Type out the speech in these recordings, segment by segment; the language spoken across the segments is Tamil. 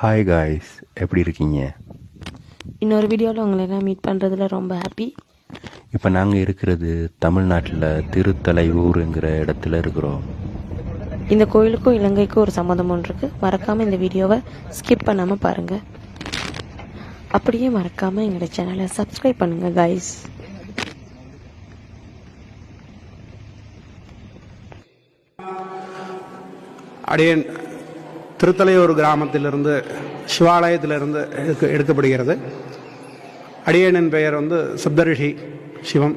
ஹாய் காய்ஸ் எப்படி இருக்கீங்க? இன்னொரு வீடியோவில் உங்களை எல்லாம் மீட் பண்ணுறதுல ரொம்ப ஹாப்பி இப்போ நாங்கள் இருக்கிறது தமிழ்நாட்டில் திருத்தலையூருங்கிற இடத்துல இருக்கிறோம். இந்த கோயிலுக்கும் இலங்கைக்கும் ஒரு சம்மந்தம் ஒன்று இருக்குது மறக்காமல் இந்த வீடியோவை ஸ்கிப் பண்ணாமல் பாருங்கள் அப்படியே மறக்காமல் எங்களோட சேனலை சப்ஸ்கிரைப் பண்ணுங்கள் கைஸ் அடியன் திருத்தலையூர் கிராமத்திலிருந்து சிவாலயத்திலிருந்து எடுக்க எடுக்கப்படுகிறது. அடியனின் பெயர் வந்து சப்தரிஷி சிவம்.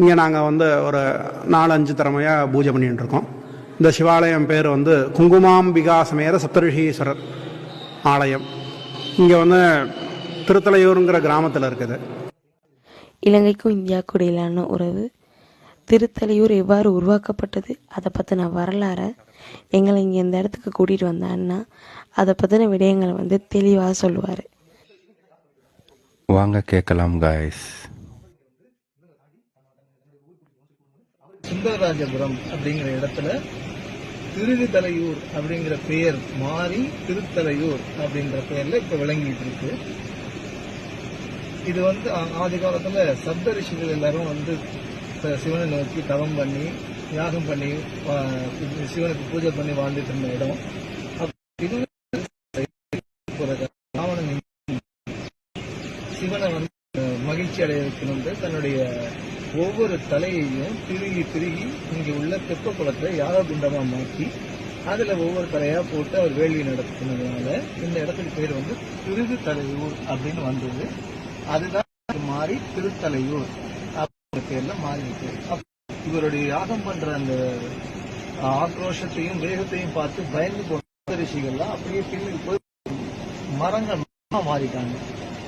இங்கே நாங்கள் வந்து ஒரு நாலஞ்சு திறமையாக பூஜை பண்ணிகிட்டு இருக்கோம் இந்த சிவாலயம் பேர் வந்து குங்குமாம்பிகா சமேத சப்தரிஷீஸ்வரர் ஆலயம். இங்கே வந்து திருத்தலையூருங்கிற கிராமத்தில் இருக்குது. இலங்கைக்கும் இந்தியாவுக்கும் இடையிலான உறவு திருத்தலையூர் எவ்வாறு உருவாக்கப்பட்டது அதை பற்றின வரலாறை எங்களை இங்கே இந்த இடத்துக்கு கூட்டிகிட்டு வந்த அண்ணா அதை பற்றின விடயங்களை வந்து தெளிவாக சொல்லுவார். வாங்க கேட்கலாம் காய்ஸ் சுந்தரராஜபுரம் அப்படிங்கிற இடத்துல திருவிதலையூர் அப்படிங்கிற பெயர் மாறி திருத்தலையூர் அப்படின்ற பெயர்ல இப்ப விளங்கிட்டு இருக்கு. இது வந்து ஆதி காலத்துல சப்த ரிஷிகள் எல்லாரும் வந்து சிவனை நோக்கி தவம் பண்ணி யாகம் பண்ணி சிவனுக்கு பூஜை பண்ணி வாழ்ந்துட்டு இருந்த இடம். இது ராவணன் சிவனை வந்து மகிழ்ச்சி அடைய வைக்கணும்னு தன்னுடைய ஒவ்வொரு தலையையும் திருகி திருகி இங்கே உள்ள தெப்ப குளத்தை யாக குண்டமா மாற்றி அதுல ஒவ்வொரு தலையா போட்டு அவர் வேள்வி நடத்தினதுனால இந்த இடத்துக்கு பேர் வந்து திருகு தலையூர் அப்படின்னு வந்தது. அதுதான் மாறி திருத்தலையூர். பேர்ல மாறி இருக்கு இவருடைய யாகம் பண்ற அந்த ஆக்ரோஷத்தையும் வேகத்தையும் பார்த்து பயந்து போன ரிஷிகள்லாம் அப்படியே பின்னுக்கு போய் மரங்கள் மாறிட்டாங்க.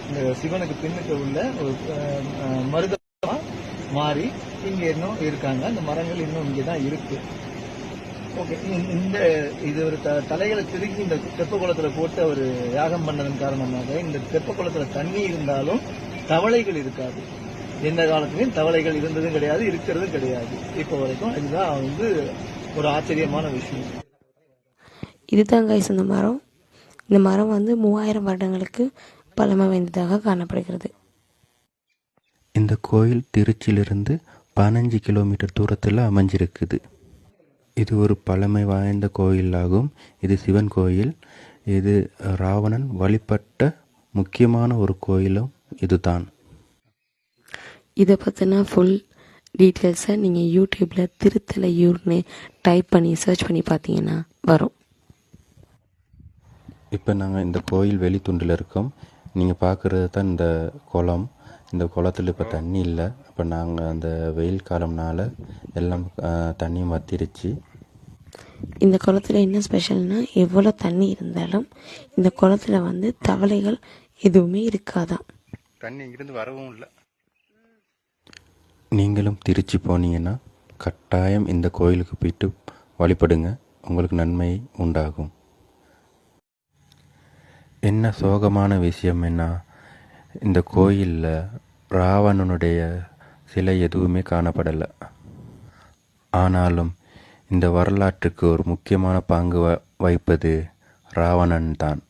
இந்த சிவனுக்கு பின்னுக்கு உள்ள ஒரு மருதமா மாறி இங்க இன்னும் இருக்காங்க. அந்த மரங்கள் இன்னும் இங்கதான் இருக்கு. ஓகே இந்த இது ஒரு த- தலைகளை திருக்கி இந்த தெப்ப குளத்துல போட்டு அவர் யாகம் பண்ணதன் காரணமாக இந்த தெப்ப குளத்துல தண்ணி இருந்தாலும் தவளைகள் இருக்காது. எந்த காலத்துலயும் தவளைகள் இருந்ததும் கிடையாது இருக்கிறதும் கிடையாது. இப்போ வரைக்கும் இதுதான் வந்து ஒரு ஆச்சரியமான விஷயம். இதுதான் கைஸ் இந்த மரம். இந்த மரம் வந்து மூவாயிரம் வருடங்களுக்கு பழமை வாய்ந்ததாக காணப்படுகிறது. இந்த கோயில் திருச்சியிலிருந்து பதினஞ்சு கிலோமீட்டர் தூரத்தில் அமைஞ்சிருக்குது. இது ஒரு பழமை வாய்ந்த கோயிலாகும். இது சிவன் கோயில். இது ராவணன் வழிபட்ட முக்கியமான ஒரு கோயிலும் இதுதான். இதை பற்றின ஃபுல் டீட்டெயில்ஸை நீங்கள் யூடியூப்பில் திருத்தலையூர்னு டைப் பண்ணி சர்ச் பண்ணி பார்த்தீங்கன்னா வரும். இப்போ நாங்கள் இந்த கோயில் வெளித்துண்டில் இருக்கோம். நீங்கள் பார்க்குறது தான் இந்த குளம். இந்த குளத்துல இப்போ தண்ணி இல்லை. அப்போ நாங்கள் அந்த வெயில் காலம்னால எல்லாம் தண்ணியும் வத்திருச்சு இந்த குளத்துல என்ன ஸ்பெஷல்னா எவ்வளோ தண்ணி இருந்தாலும் இந்த குளத்துல வந்து தவளைகள் எதுவுமே இருக்காதான் தண்ணி இங்கிருந்து வரவும் இல்லை. நீங்களும் திருச்சி போனீங்கன்னா கட்டாயம் இந்த கோயிலுக்கு போயிட்டு வழிபடுங்க. உங்களுக்கு நன்மை உண்டாகும். என்ன சோகமான விஷயம் என்ன? இந்த கோயிலில் ராவணனுடைய சிலை எதுவுமே காணப்படலை. ஆனாலும் இந்த வரலாற்றுக்கு ஒரு முக்கியமான பங்கு வ- வகிப்பது ராவணன் தான்.